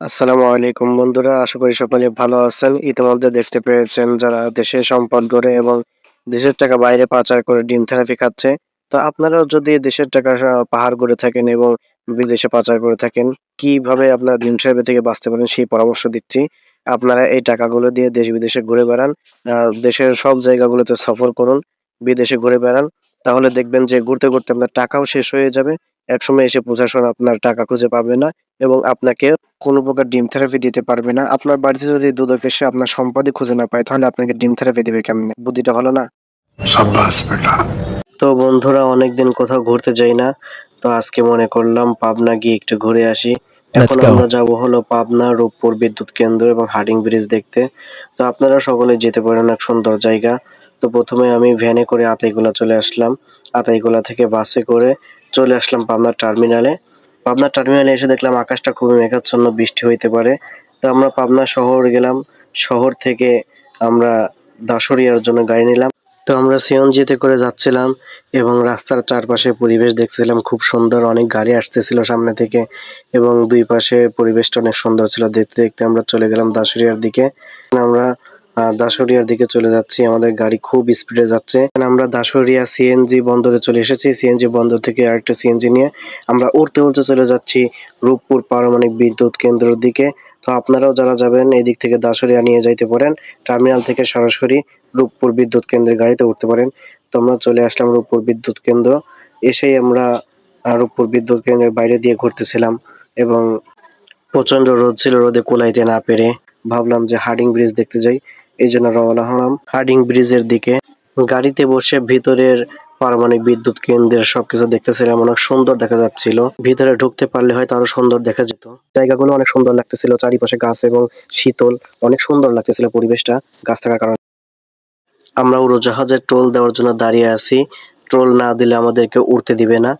আসসালামু আলাইকুম বন্ধুরা, আশা করি সকলে ভালো আছেন। ইতিমধ্যে দেখতে পেয়েছেন যারা দেশে সম্পদ গড়ে এবং দেশের টাকা বাইরে পাচার করে ডিম থেরাপি খাচ্ছে, তো আপনারাও যদি দেশের টাকা পাহাড় গড়ে থাকেন এবং বিদেশে পাচার করে থাকেন, কীভাবে আপনারা ডিম থেরাপি থেকে বাঁচতে পারেন সেই পরামর্শ দিচ্ছি। আপনারা এই টাকাগুলো দিয়ে দেশ বিদেশে ঘুরে বেড়ান দেশের সব জায়গাগুলোতে সফর করুন, বিদেশে ঘুরে বেড়ান, তাহলে দেখবেন যে ঘুরতে ঘুরতে আপনার টাকাও শেষ হয়ে যাবে এক সময় এসে প্রশাসন আপনার টাকা খুঁজে পাবে না এবং আপনাকে কোনো প্রকার ডিম থেরাপি দিতে পারবে না। আপনার বাড়িতে যদি দুদক এসে আপনার সম্পদই খুঁজে না পায় তাহলে আপনাকে ডিম থেরাপি দেবে কেমন? বুদ্ধিটা হলো না? তো বন্ধুরা অনেকদিন কোথাও ঘুরতে যাই না তো আজকে মনে করলাম পাবনা গিয়ে একটু ঘুরে আসি। এখন আমরা যাব হলো পাবনা রূপপুর বিদ্যুৎ কেন্দ্র এবং হার্ডিং ব্রিজ দেখতে। তো আপনারা সকলে যেতে পারেন এক সুন্দর জায়গা। তো প্রথমে আমি ভ্যানে করে আতাইগুলা চলে আসলাম। আতাইগুলা থেকে বাসে করে চলে আসলাম পাবনার টার্মিনালে। পাবনা টার্মিনালে এসে দেখলাম আকাশটা খুবই মেঘাচ্ছন্ন, বৃষ্টি হইতে পারে। তো আমরা পাবনা শহর গেলাম। শহর থেকে আমরা দাসুরিয়ার জন্য গাড়ি নিলাম। তো আমরা সিএনজিতে করে যাচ্ছিলাম এবং রাস্তার চারপাশে পরিবেশ দেখছিলাম, খুব সুন্দর অনেক গাড়ি আসতেছিল সামনে থেকে এবং দুই পাশে পরিবেশটা অনেক সুন্দর ছিল দেখতে দেখতে আমরা চলে গেলাম দাসুরিয়ার দিকে আমরা দাসুরিয়ার দিকে চলে যাচ্ছি। আমাদের গাড়ি খুব স্পিডে যাচ্ছে। আমরা দাসুরিয়া সিএনজি বন্দরে চলে এসেছি। সিএনজি বন্দর থেকে আরেকটা সিএনজি নিয়ে আমরা উড়তে উড়তে চলে যাচ্ছি রূপপুর পারমাণবিক বিদ্যুৎ কেন্দ্রের দিকে। তো আপনারাও যারা যাবেন, এই দিক থেকে দাসুরিয়া নিয়ে যাইতে পারেন। টার্মিনাল থেকে সরাসরি রূপপুর বিদ্যুৎ কেন্দ্রের গাড়িতে উঠতে পারেন। তো আমরা চলে আসলাম রূপপুর বিদ্যুৎ কেন্দ্র। এসেই আমরা রূপপুর বিদ্যুৎ কেন্দ্রের বাইরে দিয়ে ঘুরতেছিলাম এবং প্রচণ্ড রোদ ছিল, রোদে কোলাইতে না পেরে। ভাবলাম যে হার্ডিং ব্রিজ দেখতে যাই। এই জন্য রওনা হলাম হার্ডিং ব্রিজের দিকে। গাড়িতে বসে ভিতরের পারমাণবিক বিদ্যুৎ কেন্দ্রের সবকিছু দেখতেছিলাম, অনেক সুন্দর দেখা যাচ্ছিল। ভিতরে ঢুকতে পারলে হয়তো আরও সুন্দর দেখা যেত। জায়গাগুলো অনেক সুন্দর লাগতেছিল, চারিপাশে গাছ এবং শীতল, অনেক সুন্দর লাগতেছিল পরিবেশটা গাছ থাকার কারণে। আমরা উড়োজাহাজের টোল দেওয়ার জন্য দাঁড়িয়ে আছি। টোল না দিলে আমাদেরকে উড়তে দিবে না।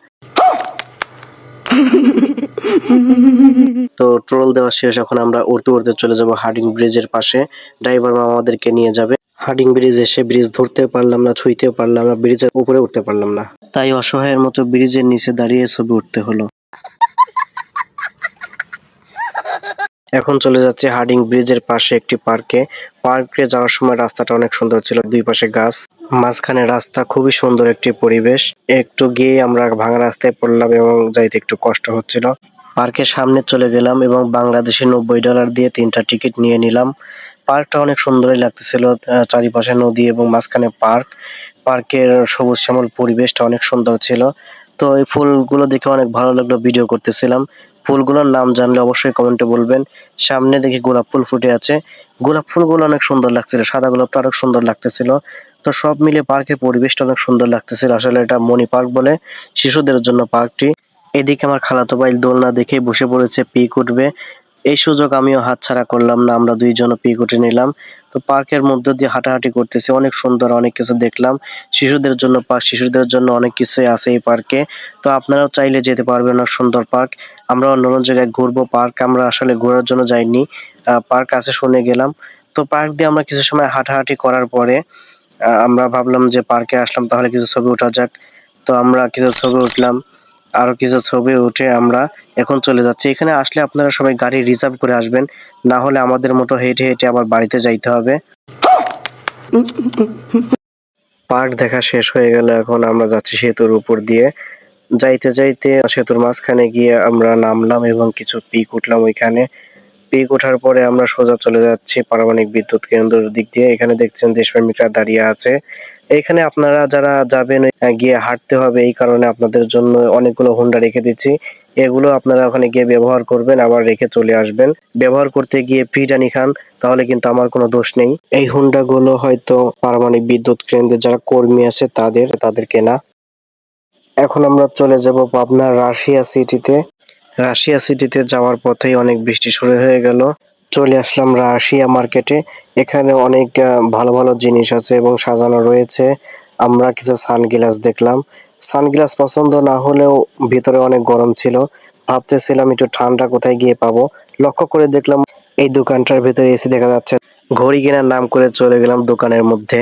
তো টোল দেওয়া শেষ, এখন আমরা উড়তে উড়তে চলে যাব হার্ডিং ব্রিজের পাশে। ড্রাইভার মামা আমাদেরকে নিয়ে যাবে। হার্ডিং ব্রিজ এসে ব্রিজ ধরতে পারলাম না, ছুঁইতেও পারলাম না ব্রিজের উপরে উঠতে পারলাম না। তাই অসহায়ের মতো ব্রিজের নিচে দাঁড়িয়ে ছবি উঠতে হলো। এখন চলে যাচ্ছে হার্ডিং ব্রিজের পাশে একটি পার্কে পার্কে যাওয়ার সময় রাস্তাটা অনেক সুন্দর ছিল। দুই পাশে গাছ, মাঝখানে রাস্তা, খুবই সুন্দর একটি পরিবেশ। একটু গিয়ে আমরা ভাঙা রাস্তায় পড়লাম এবং যাইতে একটু কষ্ট হচ্ছিল। পার্কের সামনে চলে গেলাম এবং বাংলাদেশি নব্বই ডলার দিয়ে তিনটা টিকিট নিয়ে নিলাম। পার্কটা অনেক সুন্দরই লাগতেছিল চারিপাশে নদী এবং মাঝখানে পার্ক। পার্কের সবুজ শ্যামল পরিবেশটা অনেক সুন্দর ছিল। তো এই ফুলগুলো দেখে অনেক ভালো লাগল, ভিডিও করতেছিলাম। ফুলগুলোর নাম জানলে অবশ্যই কমেন্টে বলবেন। সামনে দেখি গোলাপ ফুল ফুটে আছে। গোলাপ ফুলগুলো অনেক সুন্দর লাগছিল, সাদা গোলাপটা অনেক সুন্দর লাগতেছিল। তো সব মিলে পার্কের পরিবেশটা অনেক সুন্দর লাগতেছিল। আসলে এটা মনি পার্ক বলে, শিশুদের জন্য পার্কটি। এদিকে আমার খালাতো ভাই দোলনা দেখে বসে পড়েছে, পিক উঠবে। এই সুযোগ আমিও হাতছাড়া করলাম না, আমরা দুইজন পিক উঠে নিলাম। তো পার্কের মধ্যে দিয়ে হাঁটাহাঁটি করতেছি, অনেক সুন্দর, অনেক কিছু দেখলাম। শিশুদের জন্য পার্ক, শিশুদের জন্য অনেক কিছুই আছে এই পার্কে। তো আপনারাও চাইলে যেতে পারবেন, অনেক সুন্দর পার্ক। আমরা অন্য অন্য জায়গায় ঘুরবো পার্ক আমরা আসলে ঘোরার জন্য যাইনি। পার্ক আছে শুনে গেলাম। তো পার্ক দিয়ে আমরা কিছু সময় হাঁটাহাঁটি করার পরে আমরা ভাবলাম যে পার্কে আসলাম তাহলে কিছু ছবি ওঠা যাক। তো আমরা কিছু ছবি উঠলাম আরও কিছু ছবি উঠে আমরা এখন চলে যাচ্ছি। এখানে আসলে আপনারা সবাই গাড়ি রিজার্ভ করে আসবেন না হলে আমাদের মতো হেঁটে হেঁটে আবার বাড়িতে যাইতে হবে। পার্ক দেখা শেষ হয়ে গেল এখন আমরা যাচ্ছি সেতুর উপর দিয়ে। যাইতে যাইতে সেতুর মাঝখানে গিয়ে আমরা নামলাম এবং কিছু পিক উঠলাম ওইখানে। পিক ওঠার পরে আমরা সোজা চলে যাচ্ছি পারমাণবিক বিদ্যুৎ কেন্দ্রের দিক দিয়ে। এখানে দেখছেন দেশপ্রেমিকরা দাঁড়িয়ে আছে। এখানে আপনারা যারা যাবেন গিয়ে হাঁটতে হবে এই কারণে আপনাদের জন্য অনেকগুলো হুন্ডা রেখে দিচ্ছি। এগুলো আপনারা ওখানে গিয়ে ব্যবহার করবেন, আবার রেখে চলে আসবেন। ব্যবহার করতে গিয়ে ফিটানি খান, তাহলে কিন্তু আমার কোনো দোষ নেই। এই হুন্ডা গুলো হয়তো পারমাণবিক বিদ্যুৎ কেন্দ্রের যারা কর্মী আছে তাদের তাদের কেনা এখন আমরা চলে যাব পাবনার রাশিয়া সিটিতে। রাশিয়া সিটিতে যাওয়ার পথেই অনেক বৃষ্টি শুরু হয়ে গেল। চলে আসলাম রাশিয়া মার্কেটে। এখানে অনেক ভালো ভালো জিনিস আছে এবং সাজানো রয়েছে। আমরা কিছু সানগ্লাস দেখলাম। সানগ্লাস পছন্দ না হলেও ভিতরে অনেক গরম ছিল। ভাবতেছিলাম একটু ঠান্ডা কোথায় গিয়ে পাবো। লক্ষ্য করে দেখলাম এই দোকানটার ভিতরে এসি দেখা যাচ্ছে, ঘড়ি কেনার নাম করে চলে গেলাম দোকানের মধ্যে।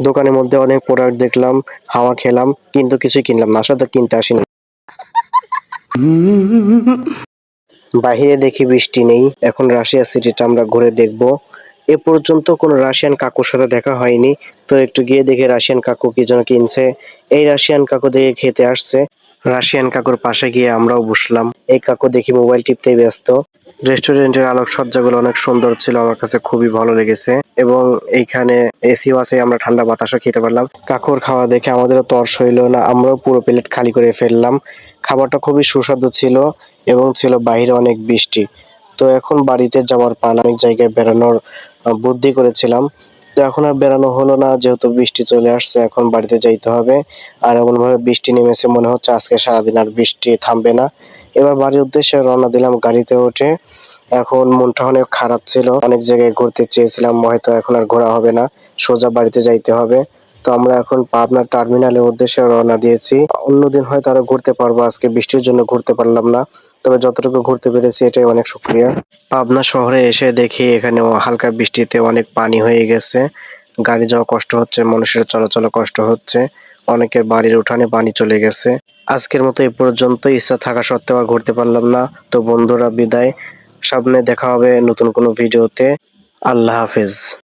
দোকানের মধ্যে অনেক প্রোডাক্ট দেখলাম, হাওয়া খেলাম, কিন্তু কিছুই কিনলাম না তো কিনতে আসিনি। বাহিরে দেখি বৃষ্টি নেই, এখন রাশিয়া সিটিটা আমরা ঘুরে দেখব। এ পর্যন্ত কোনো রাশিয়ান কাকুর সাথে দেখা হয়নি, তো একটু গিয়ে দেখে রাশিয়ান কাকু কি যেন কিনছে। এই রাশিয়ান কাকু দেখে খেতে আসছে। রাশিয়ান কাকুর পাশে গিয়ে আমরাও বসলাম। এই কাকু দেখি মোবাইল টিপতেই ব্যস্ত। রেস্টুরেন্টের আলোকসজ্জাগুলো অনেক সুন্দর ছিল, আমার কাছে খুবই ভালো লেগেছে এবং এইখানে এসিও আছে, আমরা ঠান্ডা বাতাসও খেতে পারলাম। কাকুর খাওয়া দেখে আমাদেরও তর্স হইল না, আমরাও পুরো প্লেট খালি করে ফেললাম। খাবারটা খুবই সুস্বাদু ছিল এবং ছিল বাইরে অনেক বৃষ্টি। তো এখন বাড়িতে যাওয়ার পালা, অনেক জায়গায় বেড়ানোর বুদ্ধি করেছিলাম। এখন আর বেড়ানো হলো না, যেহেতু বৃষ্টি চলে আসছে, এখন বাড়িতে যাইতে হবে। আর এমন ভাবে বৃষ্টি নেমেছে, মনে হচ্ছে আজকে সারাদিন আর বৃষ্টি থামবে না। এবার বাড়ির উদ্দেশ্যে রওনা দিলাম গাড়িতে উঠে। এখন মনটা অনেক খারাপ ছিল, অনেক জায়গায় ঘুরতে চেয়েছিলাম, হয়তো এখন আর ঘোরা হবে না, সোজা বাড়িতে যাইতে হবে। তো আমরা এখন পাবনা টার্মিনালের উদ্দেশ্যে রওনা দিয়েছি। অন্যদিন হয়তো আরও ঘুরতে পারব, আজকে বৃষ্টির জন্য ঘুরতে পারলাম না। তবে যতটুকু ঘুরতে পেরেছি, এটাই অনেক শুক্রিয়া। পাবনা শহরে এসে দেখি এখানে হালকা বৃষ্টিতে অনেক পানি হয়ে গেছে। গাড়ি যাওয়া কষ্ট হচ্ছে, মানুষের চলাচল কষ্ট হচ্ছে। অনেকের বাড়ির উঠানে পানি চলে গেছে। আজকের মতো এই পর্যন্ত ইচ্ছা থাকা সত্ত্বেও আর ঘুরতে পারলাম না। তো বন্ধুরা, বিদায়। সামনে দেখা হবে নতুন কোনো ভিডিওতে। আল্লাহ হাফেজ।